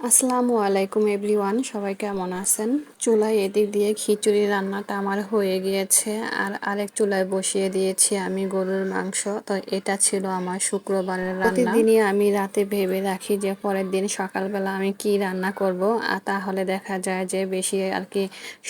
আসসালামু আলাইকুম এভরিওয়ান, সবাই কেমন আছেন? চুলায় এদিক দিয়ে খিচুড়ি রান্নাটা আমার হয়ে গিয়েছে, আর আরেক চুলায় বসিয়ে দিয়েছি আমি গরুর মাংস। তো এটা ছিল আমার শুক্রবারের রান্না। প্রতিদিনই আমি রাতে ভেবে রাখি যে পরের দিন সকালবেলা আমি কি রান্না করব, আর তাহলে দেখা যায় যে বেশি আর কি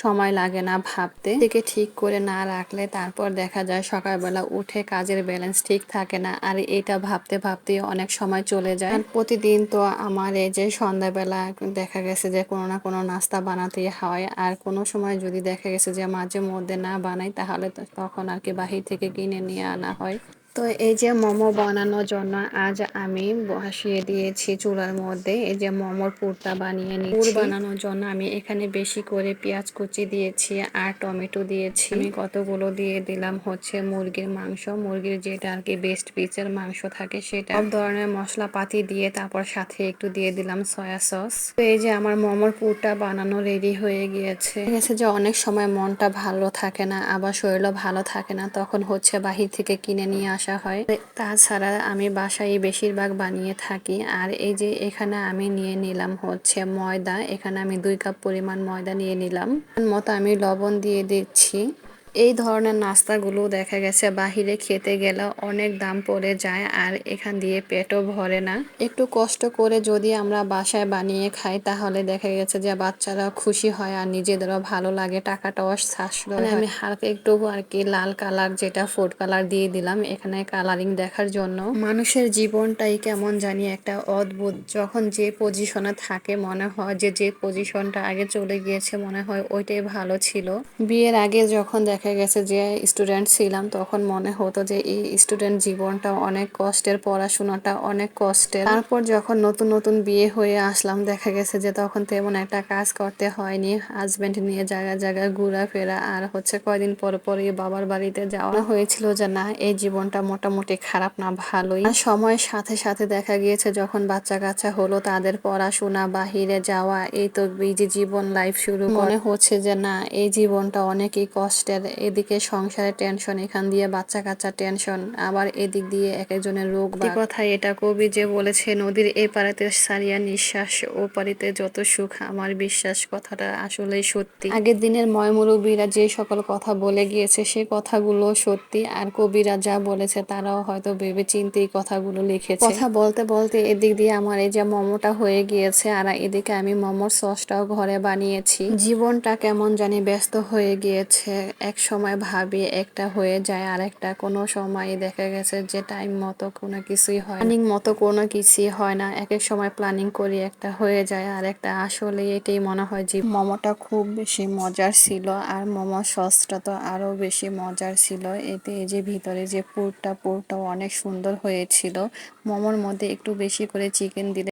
সময় লাগে না ভাবতে। থেকে ঠিক করে না রাখলে তারপর দেখা যায় সকালবেলা উঠে কাজের ব্যালেন্স ঠিক থাকে না, আর এটা ভাবতে ভাবতে অনেক সময় চলে যায়। প্রতিদিন তো আমার এই যে সন্ধ্যা বেলা দেখা গেছে যে, কোনো না কোনো নাস্তা বানাতে হয়। আর কোনো সময় যদি দেখা গেছে যে, মাঝে মধ্যে না বানাই, তাহলে তখন আর কি বাহির থেকে কিনে নিয়ে আনা হয়। তো এই যে মোমো বানানোর জন্য আজ আমি বসিয়ে দিয়েছি চুলার মধ্যে। এই যে মোমোর পুরটা বানিয়ে নিই পুর বানানোর জন্য আমি এখানে বেশি করে পেঁয়াজ কুচি দিয়েছি আর টমেটো দিয়েছি। আমি কতগুলো দিয়ে দিলাম হচ্ছে মুরগির মাংস। মুরগির যেটা আর কি বেস্ট পিসের মাংস থাকে সেটা। সব ধরনের মশলাপাতি দিয়ে তারপর সাথে একটু দিয়ে দিলাম সয়া সস তো এই যে আমার মোমোর পুরটা বানানো রেডি হয়ে গিয়েছে। গেছে যে অনেক সময় মনটা ভালো থাকে না আবার শরীরও ভালো থাকে না তখন হচ্ছে বাহির থেকে কিনে নিয়ে আসা আসা হয়। তাছাড়া আমি বাসায় বেশিরভাগ বানিয়ে থাকি। আর এই যে এখানে আমি নিয়ে নিলাম হচ্ছে ময়দা। এখানে আমি দুই কাপ পরিমাণ ময়দা নিয়ে নিলাম। মতো আমি লবণ দিয়ে দিচ্ছি। এই ধরনের নাস্তাগুলো দেখা গেছে বাহিরে খেতে গেলে অনেক দাম পড়ে যায় আর এখান দিয়ে পেটও ভরে না। একটু কষ্ট করে যদি আমরা বাসায় বানিয়ে খাই তাহলে দেখা গেছে যে বাচ্চারা খুশি হয় আর নিজেদেরও ভালো লাগে টাকাটাও সাশ্রয় মানে আমি হালকা একটু আর কি লাল কালার যেটা ফুড কালার দিয়ে দিলাম এখানে কালারিং দেখার জন্য। মানুষের জীবনটাই কেমন জানি একটা অদ্ভুত। যখন যে পজিশনে থাকে মনে হয় যে যে পজিশনটা আগে চলে গিয়েছে মনে হয় ওইটাই ভালো ছিল। বিয়ের আগে যখন দেখা দেখা গেছে যে স্টুডেন্ট ছিলাম, তখন মনে হতো যে এই স্টুডেন্ট জীবনটা অনেক কষ্টের, পড়াশোনাটা অনেক কষ্টের। তারপর যখন নতুন নতুন বিয়ে হয়ে আসলাম, দেখা গেছে যে তখন তেমন একটা কাজ করতে হয়নি। হাজব্যান্ড নিয়ে জায়গায় জায়গায় ঘোরাফেরা আর হচ্ছে কয়দিন পর পরই বাবার বাড়িতে যাওয়া। হয়েছিল যে না, এই জীবনটা মোটামুটি খারাপ না, ভালোই। সময়ের সাথে সাথে দেখা গিয়েছে যখন বাচ্চা কাচ্চা হলো, তাদের পড়াশোনা, বাহিরে যাওয়া, এই তো যে জীবন লাইফ শুরু। মনে হচ্ছে যে না, এই জীবনটা অনেকই কষ্টের। এদিকে সংসারের টেনশন এখান দিয়ে বাচ্চা কাচ্চা টেনশন আবার এদিক দিয়ে এক একজনের রোগ বা কথা এটা কবি যে বলেছে নদীর এ পাড়াতে সারিয়া নিঃশ্বাস ও পারিতে যত সুখ আমার বিশ্বাস। কথাটা আসলেই সত্যি। আগের দিনের ময়মুরব্বীরা যে সকল কথা বলে গিয়েছে সে কথাগুলো সত্যি। আর কবিরা যা বলেছে তারাও হয়তো ভেবে চিন্তে এই কথাগুলো লিখেছে। কথা বলতে বলতে এদিক দিয়ে আমার এই যে মোমোটা হয়ে গিয়েছে আর এদিকে আমি মোমোর সসটাও ঘরে বানিয়েছি। জীবনটা কেমন জানি ব্যস্ত হয়ে গিয়েছে এক সময় ভাবি, একটা হয়ে যায় আর একটা কোনো সময় দেখা গেছে যে টাইম মতো কোনো কিছুই হয় প্ল্যানিং মতো কোনো কিছুই হয় না। এক এক সময় প্ল্যানিং করি, একটা হয়ে যায় আর একটা আসলে এটাই মনে হয় যে মোমোটা খুব বেশি মজার ছিল আর মোমো সসটা তো আরও বেশি মজার ছিল। এতে এই যে ভিতরে যে পুরটা, পুরটাও অনেক সুন্দর হয়েছিল। মোমোর মধ্যে একটু বেশি করে চিকেন দিলে